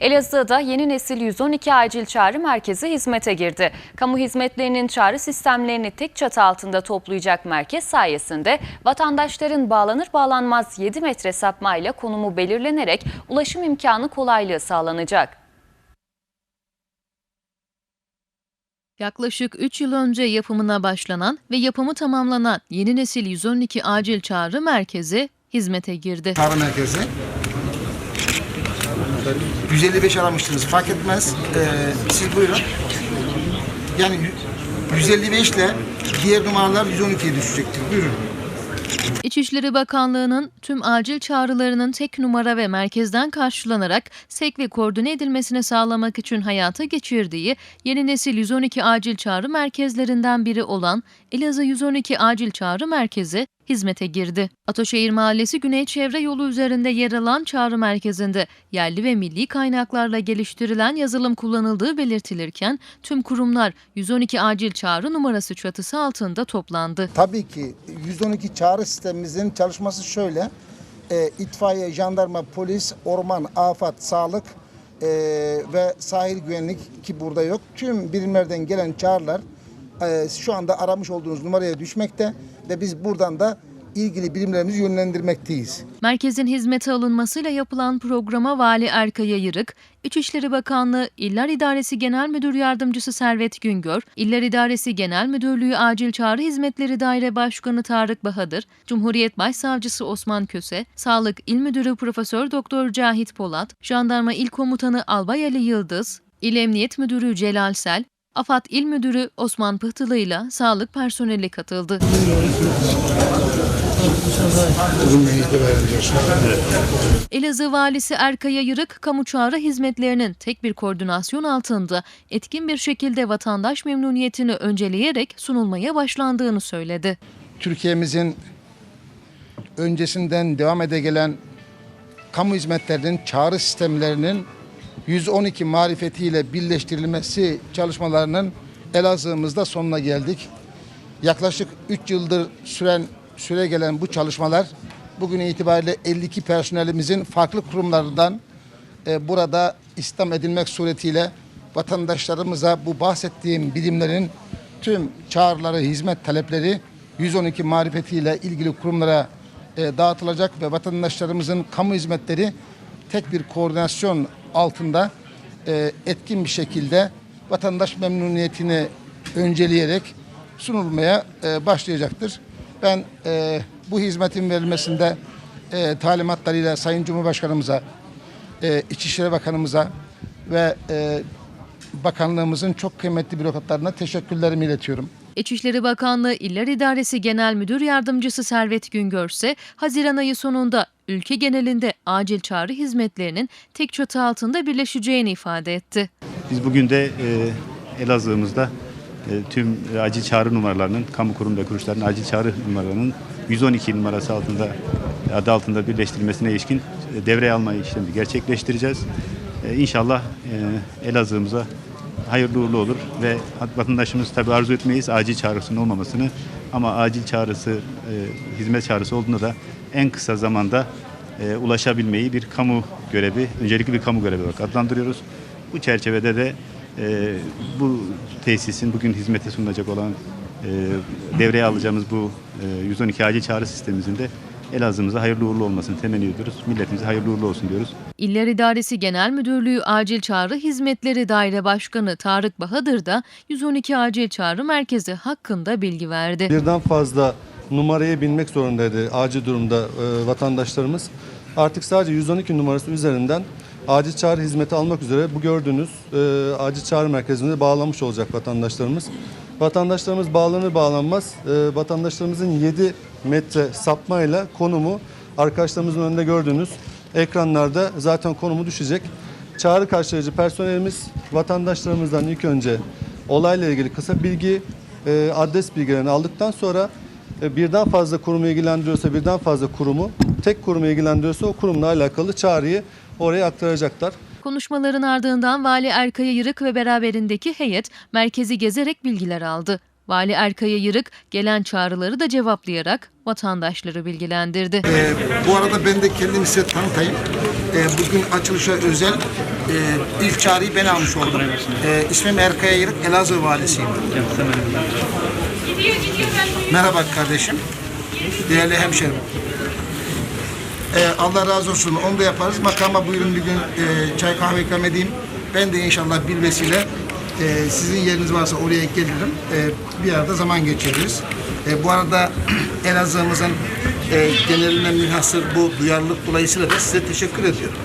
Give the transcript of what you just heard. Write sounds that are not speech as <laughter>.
Elazığ'da yeni nesil 112 acil çağrı merkezi hizmete girdi. Kamu hizmetlerinin çağrı sistemlerini tek çatı altında toplayacak merkez sayesinde vatandaşların bağlanır bağlanmaz 7 metre sapmayla konumu belirlenerek ulaşım imkanı kolaylığı sağlanacak. Yaklaşık 3 yıl önce yapımına başlanan ve yapımı tamamlanan yeni nesil 112 acil çağrı merkezi hizmete girdi. Çağrı merkezi. 155 aramıştınız fark etmez. Ee, siz buyurun. Yani yü- 155 ile diğer numaralar 112'ye düşecektir. Buyurun. İçişleri Bakanlığı'nın tüm acil çağrılarının tek numara ve merkezden karşılanarak sevk ve koordine edilmesini sağlamak için hayata geçirdiği yeni nesil 112 acil çağrı merkezlerinden biri olan Elazığ 112 acil çağrı merkezi hizmete girdi. Ataşehir Mahallesi Güney Çevre Yolu üzerinde yer alan çağrı merkezinde yerli ve milli kaynaklarla geliştirilen yazılım kullanıldığı belirtilirken tüm kurumlar 112 acil çağrı numarası çatısı altında toplandı. Tabii ki 112 çağrı sistemimizin çalışması şöyle. Ee, itfaiye, jandarma, polis, orman, afat, sağlık ee, ve sahil güvenlik ki burada yok. Tüm birimlerden gelen çağrılar ee, şu anda aramış olduğunuz numaraya düşmekte ve biz buradan da ilgili birimlerimizi yönlendirmekteyiz. Merkezin hizmete alınmasıyla yapılan programa Vali Erkay Yayırık, İçişleri Bakanlığı İller İdaresi Genel Müdür Yardımcısı Servet Güngör, İller İdaresi Genel Müdürlüğü Acil Çağrı Hizmetleri Daire Başkanı Tarık Bahadır, Cumhuriyet Başsavcısı Osman Köse, Sağlık İl Müdürü Profesör Doktor Cahit Polat, Jandarma İl Komutanı Albay Ali Yıldız, İl Emniyet Müdürü Celal Sel, AFAD İl Müdürü Osman Pıhtılı ile sağlık personeli katıldı. Elazığ Valisi Erkay Yayırık, kamu çağrı hizmetlerinin tek bir koordinasyon altında etkin bir şekilde vatandaş memnuniyetini önceleyerek sunulmaya başlandığını söyledi. Türkiye'mizin öncesinden devam ede gelen kamu hizmetlerinin çağrı sistemlerinin 112 marifetiyle birleştirilmesi çalışmalarının Elazığ'ımızda sonuna geldik. Yaklaşık 3 yıldır süren süre gelen bu çalışmalar bugün itibariyle 52 personelimizin farklı kurumlardan e, burada istihdam edilmek suretiyle vatandaşlarımıza bu bahsettiğim bilimlerin tüm çağrıları, hizmet talepleri 112 marifetiyle ilgili kurumlara e, dağıtılacak ve vatandaşlarımızın kamu hizmetleri tek bir koordinasyon altında e, etkin bir şekilde vatandaş memnuniyetini önceleyerek sunulmaya e, başlayacaktır. Ben e, bu hizmetin verilmesinde e, talimatlarıyla Sayın Cumhurbaşkanımıza, e, İçişleri Bakanımıza ve e, bakanlığımızın çok kıymetli bürokratlarına teşekkürlerimi iletiyorum. İçişleri Bakanlığı İller İdaresi Genel Müdür Yardımcısı Servet Güngör ise Haziran ayı sonunda ülke genelinde acil çağrı hizmetlerinin tek çatı altında birleşeceğini ifade etti. Biz bugün de e, Elazığ'ımızda e, tüm e, acil çağrı numaralarının, kamu kurum ve kuruluşların acil çağrı numaralarının 112 numarası altında adı altında birleştirilmesine ilişkin e, devreye alma işlemi gerçekleştireceğiz. E, İnşallah e, Elazığ'ımıza hayırlı uğurlu olur ve vatandaşımız tabii arzu etmeyiz acil çağrısının olmamasını ama acil çağrısı, e, hizmet çağrısı olduğunda da en kısa zamanda e, ulaşabilmeyi bir kamu görevi, öncelikli bir kamu görevi olarak adlandırıyoruz. Bu çerçevede de e, bu tesisin bugün hizmete sunulacak olan e, devreye alacağımız bu e, 112 acil çağrı sistemimizin de Elazığ'ımıza hayırlı uğurlu olmasını temenni ediyoruz. Milletimize hayırlı uğurlu olsun diyoruz. İller İdaresi Genel Müdürlüğü Acil Çağrı Hizmetleri Daire Başkanı Tarık Bahadır da 112 Acil Çağrı Merkezi hakkında bilgi verdi. Birden fazla numaraya binmek zorundaydı acil durumda e, vatandaşlarımız. Artık sadece 112 numarası üzerinden acil çağrı hizmeti almak üzere bu gördüğünüz e, acil çağrı merkezine bağlanmış olacak vatandaşlarımız. Vatandaşlarımız bağlanır bağlanmaz e, vatandaşlarımızın 7 metre sapmayla konumu arkadaşlarımızın önünde gördüğünüz ekranlarda zaten konumu düşecek. Çağrı karşılayıcı personelimiz vatandaşlarımızdan ilk önce olayla ilgili kısa bilgi, e, adres bilgilerini aldıktan sonra birden fazla kurumu ilgilendiriyorsa birden fazla kurumu, tek kurumu ilgilendiriyorsa o kurumla alakalı çağrıyı oraya aktaracaklar. Konuşmaların ardından Vali Erkaya Yırık ve beraberindeki heyet merkezi gezerek bilgiler aldı. Vali Erkaya Yırık gelen çağrıları da cevaplayarak vatandaşları bilgilendirdi. Ee, bu arada ben de kendimi size tanıtayım. Ee, bugün açılışa özel Ee, ilk çağrıyı ben almış oldum. Ee, ismim Erkaya Yırık, Elazığ valisiyim. Merhaba kardeşim. Değerli hemşerim. Ee, Allah razı olsun. Onu da yaparız. Makama buyurun bir gün e, çay kahve ikram edeyim. Ben de inşallah bir vesile e, sizin yeriniz varsa oraya gelirim. E, bir arada zaman geçiririz. E, bu arada <clears throat> Elazığ'ımızın e, genelinden münhasır bu duyarlılık dolayısıyla da size teşekkür ediyorum.